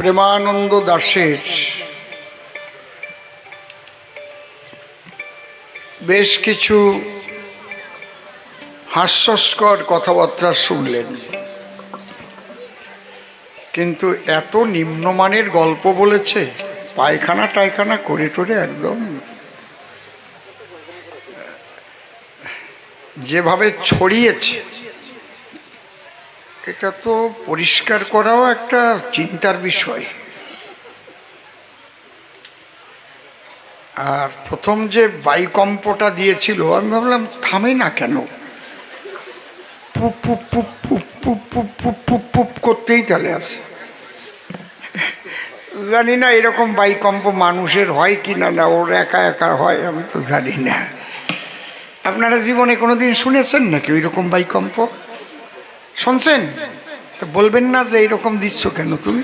প্রেমানন্দ দাসের বেশ কিছু হাস্যস্কর কথাবার্তা শুনলেন। কিন্তু এত নিম্নমানের গল্প বলেছে, পায়খানা টায়খানা করে টরে একদম। যেভাবে ছড়িয়েছে এটা তো পরিষ্কার করাও একটা চিন্তার বিষয়। আর প্রথম যে বাইকম্পটা দিয়েছিল, আমি ভাবলাম, থামে না কেন? পুপ পুপ করতেই তাহলে আছে। জানি না এরকম বাইকম্প মানুষের হয় কি না না ওর একা একা হয়, আমি তো জানি না। আপনারা জীবনে কোনোদিন শুনেছেন নাকি ওই রকম বাইকম্প? শুনছেন? তো বলবেন না যে এইরকম দিচ্ছ কেন তুমি?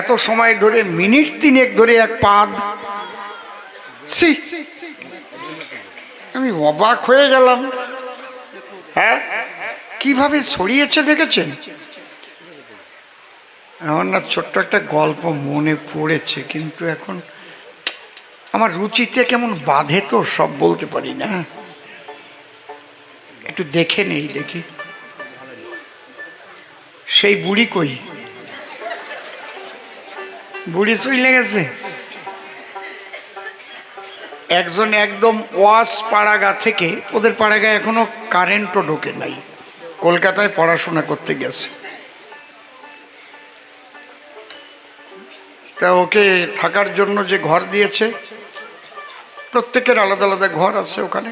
এত সময় ধরে মিনিট তিনেক ধরে এক পাদ। আমি অবাক হয়ে গেলাম। হ্যাঁ কীভাবে ছড়িয়েছে দেখেছেন? আমার না ছোট্ট একটা গল্প মনে পড়েছে, কিন্তু এখন আমার রুচিতে কেমন বাধে তো সব বলতে পারি না। একটু দেখে নেই, দেখি। সেই বুড়ি কই? বুড়ি চলে গেছে একজন একদম ওয়াস পাড়াগা থেকে, ওদের পাড়াগা এখনও কারেন্টও ঢোকে নাই। কলকাতায় পড়াশোনা করতে গেছে। তা ওকে থাকার জন্য যে ঘর দিয়েছে, প্রত্যেকের আলাদা আলাদা ঘর আছে ওখানে।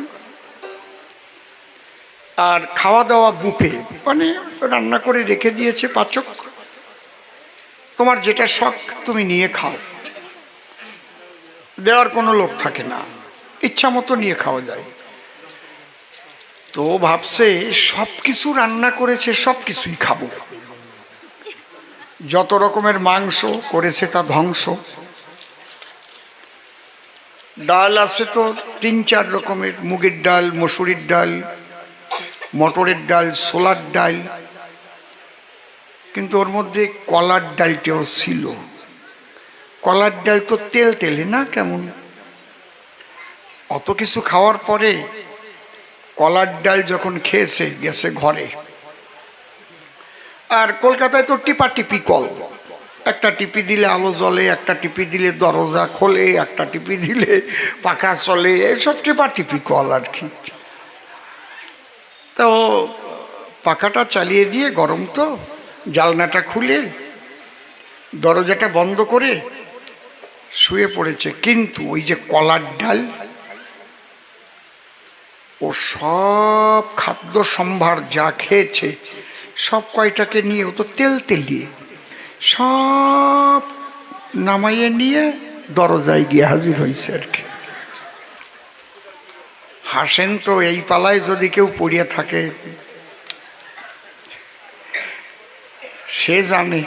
আর খাওয়া দাওয়া বুফে মানে রান্না করে রেখে দিয়েছে পাচক। তোমার যেটা শখ তুমি নিয়ে খাও। দেওয়ার কোনো লোক থাকে না। ইচ্ছা মতো নিয়ে খাওয়া যায়। তো ভাবছে সব কিছু রান্না করেছে সব কিছুই খাব। যত রকমের মাংস করেছে তা ধ্বংস। ডাল আছে তো তিন চার রকমের মুগের ডাল মসুরির ডাল মটরের ডাল ছোলার ডাল, কিন্তু ওর মধ্যে কলার ডালটাও ছিল। কলার ডাল তো তেল তেলে না কেমন? অত কিছু খাওয়ার পরে কলার ডাল যখন খেয়েছে, গেছে ঘরে। আর কলকাতায় তো টিপা টিপি কল। একটা টিপি দিলে আলো জ্বলে, একটা টিপি দিলে দরজা খোলে, একটা টিপি দিলে পাখা চলে, এসব টিপা টিপি কল আর কি। তো পাখাটা চালিয়ে দিয়ে গরম তো, জালনাটা খুলে দরজাটা বন্ধ করে শুয়ে পড়েছে। কিন্তু ওই যে কলার ডাল, ও সব খাদ্য সম্ভার যা খেয়েছে, সব কয়টাকে নিয়ে ও তো তেল তেলিয়ে সব নামাইয়ে নিয়ে দরজায় গিয়ে হাজির হয়েছে আর কি। হাসেন তো এই পালায় যদি কেউ পড়িয়া থাকে। সে জানে।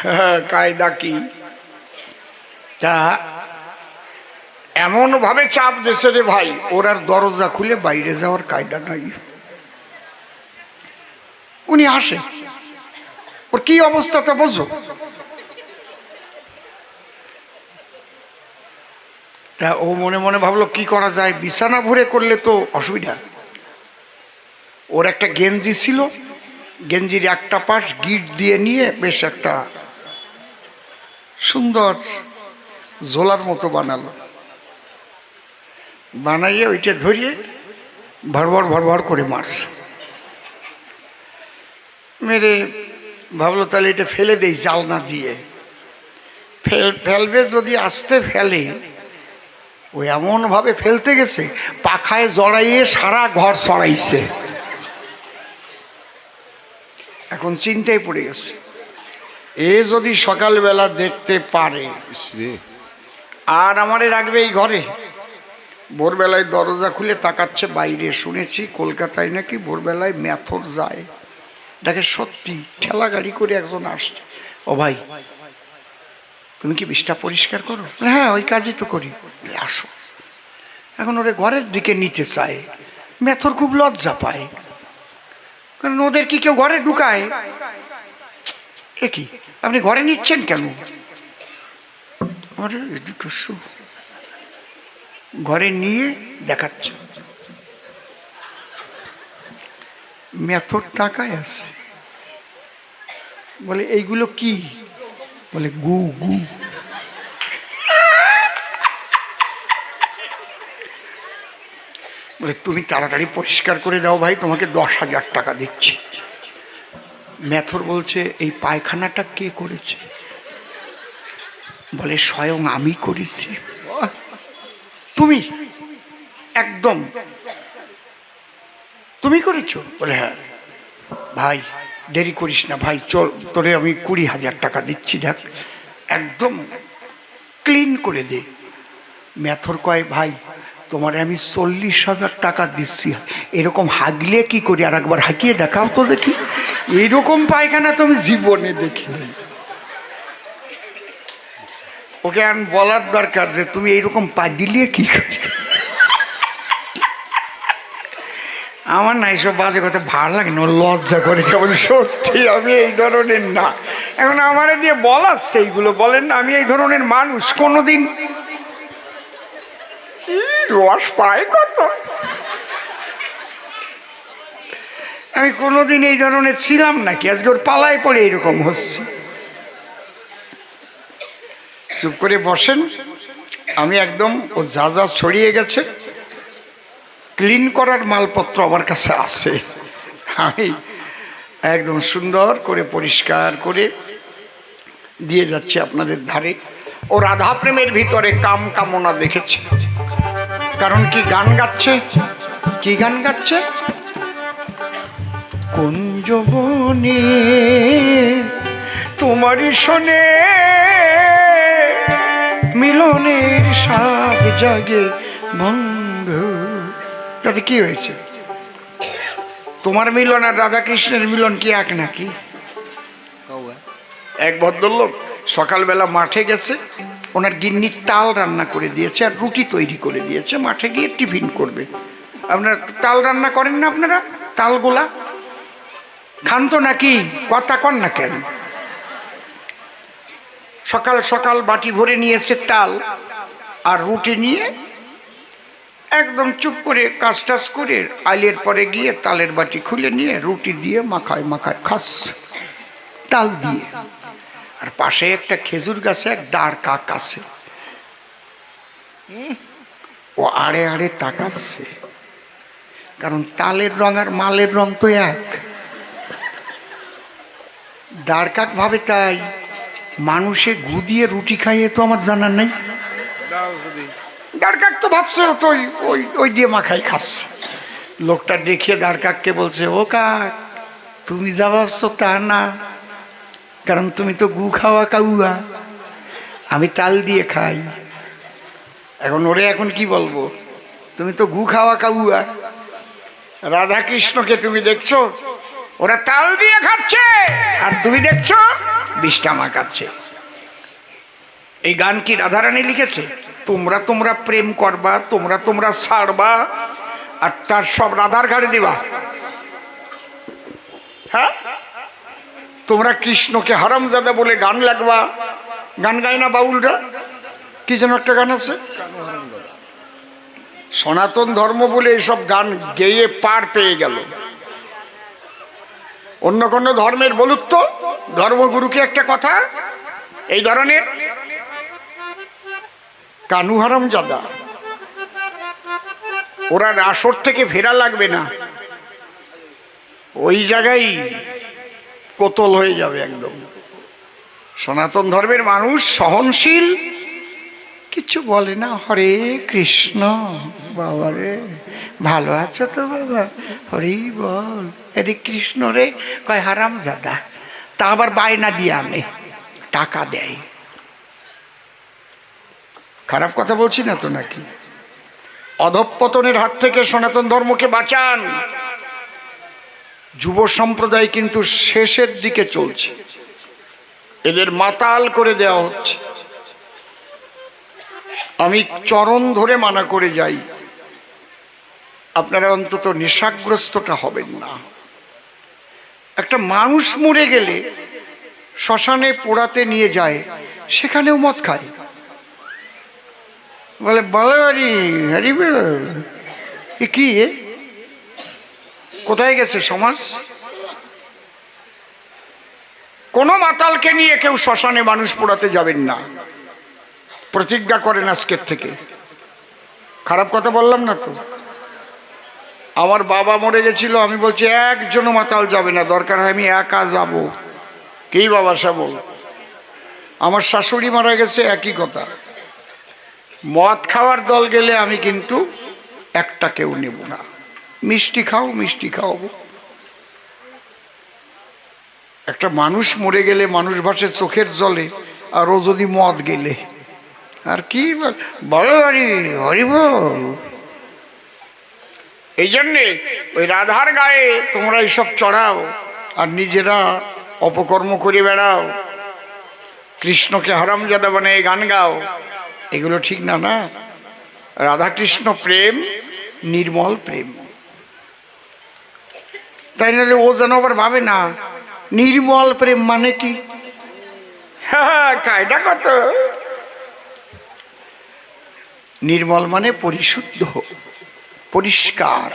হ্যাঁ, কায়দা কি? তা এমন ভাবে চাপ দেশে রে ভাই ওর আর দরজা খুলে বাইরে যাওয়ার কায়দা নাই। উনি আসে ওর কি অবস্থাটা বোঝো? তা ও মনে মনে ভাবলো, কি করা যায়? বিছানা ভরে করলে তো অসুবিধা। ওর একটা গেঞ্জি ছিল, গেঞ্জির একটা পাশ গিট দিয়ে নিয়ে বেশ একটা সুন্দর ঝোলার মতো বানালো। বানাইয়ে ওইটা ধরিয়ে ভরভর ভরভর করে মারছে। মেরে ভাবলো, তাহলে এটা ফেলে দেই জাল না দিয়ে। ফেল, ফেলবে যদি, আসতে ফেলে ও এমনভাবে ফেলতে গেছে পাখায় জড়াইয়ে সারা ঘর সরাইছে। এখন চিন্তায় পড়ে গেছে। এ যদি সকালবেলা দেখতে পারে আর আমারে রাখবে এই ঘরে। ভোরবেলায় দরজা খুলে তাকাচ্ছে বাইরে শুনেছি কলকাতায় নাকি ভোরবেলায় ম্যাথর যায়। দেখে সত্যি ঠেলা গাড়ি করে একজন আসছে। ও ভাই তুমি কি বিষটা পরিষ্কার করো? হ্যাঁ ওই কাজই তো করি। আসো। এখন ওরে ঘরের দিকে নিতে চায়। মেথর খুব লজ্জা পায়। কারণ ওদের কি কেউ ঘরে ঢুকায়? এ কি? আপনি ঘরে নিচ্ছেন কেন? আরে, এদিকে। ঘরে নিয়ে দেখাচ্ছে। মেথর টাকায় আছে। বলে, এইগুলো কি? বলে, গু গু। বলে, তুমি তাড়াতাড়ি পরিষ্কার করে দাও ভাই, তোমাকে দশ হাজার টাকা দিচ্ছি। ম্যাথর বলছে, এই পায়খানাটা কে করেছে? বলে, স্বয়ং আমি করেছি। তুমি? একদম। তুমি করেছ? বলে হ্যাঁ। ভাই দেরি করিস না ভাই, চল, তোরে আমি কুড়ি হাজার টাকা দিচ্ছি, দেখ। একদম ক্লিন করে দে। ম্যাথর কয়, ভাই, তোমার আমি চল্লিশ হাজার টাকা দিচ্ছি। এরকম হাগলে কি করি? আর একবার হাঁকিয়ে দেখাও তো দেখি। এইরকম পায়খানা তো আমি জীবনে দেখিনি। ওকে, আর বলার দরকার যে তুমি এইরকম পা দিলে কি করি? আমার না এইসব বাজে কথা ভালো লাগে না, লজ্জা করে। কেমন সত্যি, আমি এই ধরনের না। এখন আমার দিয়ে বলাচ্ছে এইগুলো বলেন না, আমি এই ধরনের মানুষ কোনোদিন। রস পায় কত? আমি কোনোদিন এই ধরনের ছিলাম নাকি? আজকে ওর পালায় পড়ে এরকম হচ্ছে। চুপ করে বসেন। আমি একদম, ও যা যা ছড়িয়ে গেছে ক্লিন করার মালপত্র আমার কাছে আছে। আমি একদম সুন্দর করে পরিষ্কার করে দিয়ে যাচ্ছি আপনাদের ধারে। ও রাধা প্রেমের ভিতরে কাম কামনা দেখেছে। কারণ কি গান গাচ্ছে? কি গান গাচ্ছে? কুঞ্জবনে তোমারই শোনে মিলনের স্বাদ জাগে বন্ধু। তাতে কি হয়েছে? তোমার মিলন আর রাধাকৃষ্ণের মিলন কি এক নাকি? এক ভদ্রলোক সকালবেলা মাঠে গেছে, ওনার গিন্নি তাল রান্না করে দিয়েছে আর রুটি তৈরি করে দিয়েছে, মাঠে গিয়ে টিফিন করবে। আপনারা তাল রান্না করেন না আপনারা? তালগুলা? খান তো নাকি? কথা কন না কেন? সকাল সকাল বাটি ভরে নিয়েছে তাল আর রুটি নিয়ে একদম চুপ করে কাজ টাজ করে আইলের পরে গিয়ে তালের বাটি খুলে নিয়ে রুটি দিয়ে মাখায় মাখায় খাস। তাল দিয়ে। আর পাশে একটা খেজুর গাছে এক দাঁড় কাক আছে। ও আড়ে আড়ে তাকাচ্ছে। কারণ তালের রং আর মালের রং তো এক। দাঁড় কাক ভাবে তাই মানুষে গু দিয়ে রুটি খাইয়ে তো আমার জানার নেই। দাঁড় কাক তো ভাবছে তো ওই- ওই দিয়ে মাখাই খাচ্ছে লোকটা দেখিয়ে দাঁড় কাককে বলছে, ও কাক, তুমি যা ভাবছ তা না, কারণ তুমি তো গু খাওয়া কাউয়া। আমি তাল দিয়ে খাই। এখন ওরে এখন কি বলব? তুমি তো গু খাওয়া কাউয়া। রাধা কৃষ্ণকে তুমি দেখছ? ওরা তাল দিয়ে খাচ্ছে। আর তুমি দেখছ? বিষ্টা মাখাচ্ছে এই গান কি রাধারানী লিখেছে? তোমরা তোমরা প্রেম করবা, তোমরা তোমরা ছাড়বা, আর তার সব রাধার ঘাড়ে দিবা। হ্যাঁ? তোমরা কৃষ্ণকে হারামজাদা বলে গান লাগবা। গান গায় না বাউলরা? কি যেন একটা গান আছে? সনাতন ধর্ম বলে এসব গান গেয়ে পার পেয়ে গেল। অন্য কোনো ধর্মের বলুক তো, ধর্মগুরুকে একটা কথা? এই ধরনের কানু হারাম জাদা। ওরা আসর থেকে ফেরা লাগবে না। ওই জায়গায় কোতল হয়ে যাবে একদম। সনাতন ধর্মের মানুষ সহনশীল, কিছু বলে না, হরে কৃষ্ণ, বাবা রে, ভালো আছো তো বাবা? হরি বল। এরে কৃষ্ণ রে কয় হারাম জাদা তা আবার বায়না দিয়ে আনে, টাকা দেয়। খারাপ কথা বলছি না তো নাকি? অধঃপতনের হাত থেকে সনাতন ধর্মকে বাঁচান। যুব সম্প্রদায় কিন্তু শেষের দিকে চলছে। এদের মাতাল করে দেওয়া হচ্ছে। আমি চরণ ধরে মানা করে যাই, আপনারা অন্তত নেশাগ্রস্তটা হবেন না। একটা মানুষ মরে গেলে শ্মশানে পোড়াতে নিয়ে যায়, সেখানেও মদ খায়। বলে বলবারি হরি বল। এ কি কোথায় গেছে সমাজ? কোনো মাতালকে নিয়ে কেউ শ্মশানে মানুষ পোড়াতে যাবেন না। প্রতিজ্ঞা করেন আজকের থেকে। খারাপ কথা বললাম না তো? আমার বাবা মরে গেছিল, আমি বলছি, একজনও মাতাল যাবে না, দরকার হয় আমি একা যাব। কি বাবা সাব আমার শাশুড়ি মারা গেছে, একই কথা। মদ খাওয়ার দল গেলে আমি কিন্তু একটা কেউ নেব না। মিষ্টি খাও, মিষ্টি খাওয়াবো। একটা মানুষ মরে গেলে, মানুষ ভাসে চোখের জলে, আর ও যদি মদ গেলে। আর কি বলো হরি হরি বল। এই জন্যে ওই রাধার গায়ে তোমরা এইসব চড়াও, আর নিজেরা অপকর্ম করে বেড়াও। কৃষ্ণকে হারামজাদা বানিয়ে গান গাও। এগুলো ঠিক না না? রাধাকৃষ্ণ প্রেম, নির্মল প্রেম। তাই নাহলে ও যেন আবার ভাবে না, নির্মল প্রেম মানে কি? হ্যাঁ কায়দা কত? নির্মল মানে পরিশুদ্ধ, পরিষ্কার,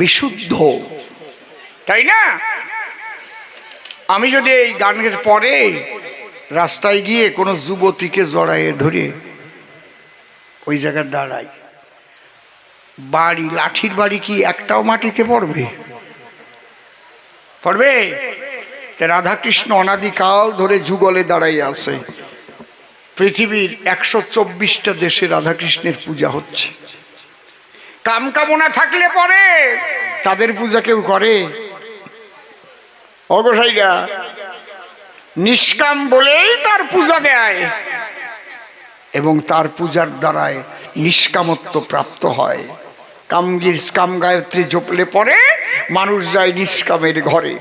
বিশুদ্ধ। তাই না? আমি যদি এই গানের পরে রাস্তায় গিয়ে কোনো যুবতীকে জড়াইয়ে ধরে ওই জায়গায় দাঁড়াই। বাড়ি, লাঠির বাড়ি কি একটাও মাটিতে পড়বে? পড়বে? রাধাকৃষ্ণ অনাদিকাল ধরে যুগলে দাঁড়াই আছে। পৃথিবীর একশো চব্বিশটা দেশে রাধাকৃষ্ণের পূজা হচ্ছে। কাম কামনা থাকলে পরে তাদের পূজা কেউ করে। অগসাইরা নিষ্কাম বলেই তার পূজা দেয়। এবং তার পূজার দ্বারায় নিষ্কামত্ব প্রাপ্ত হয়। কামগির কাম গায়ত্রী জপলে পরে মানুষ যায় নিষ্কামের ঘরে।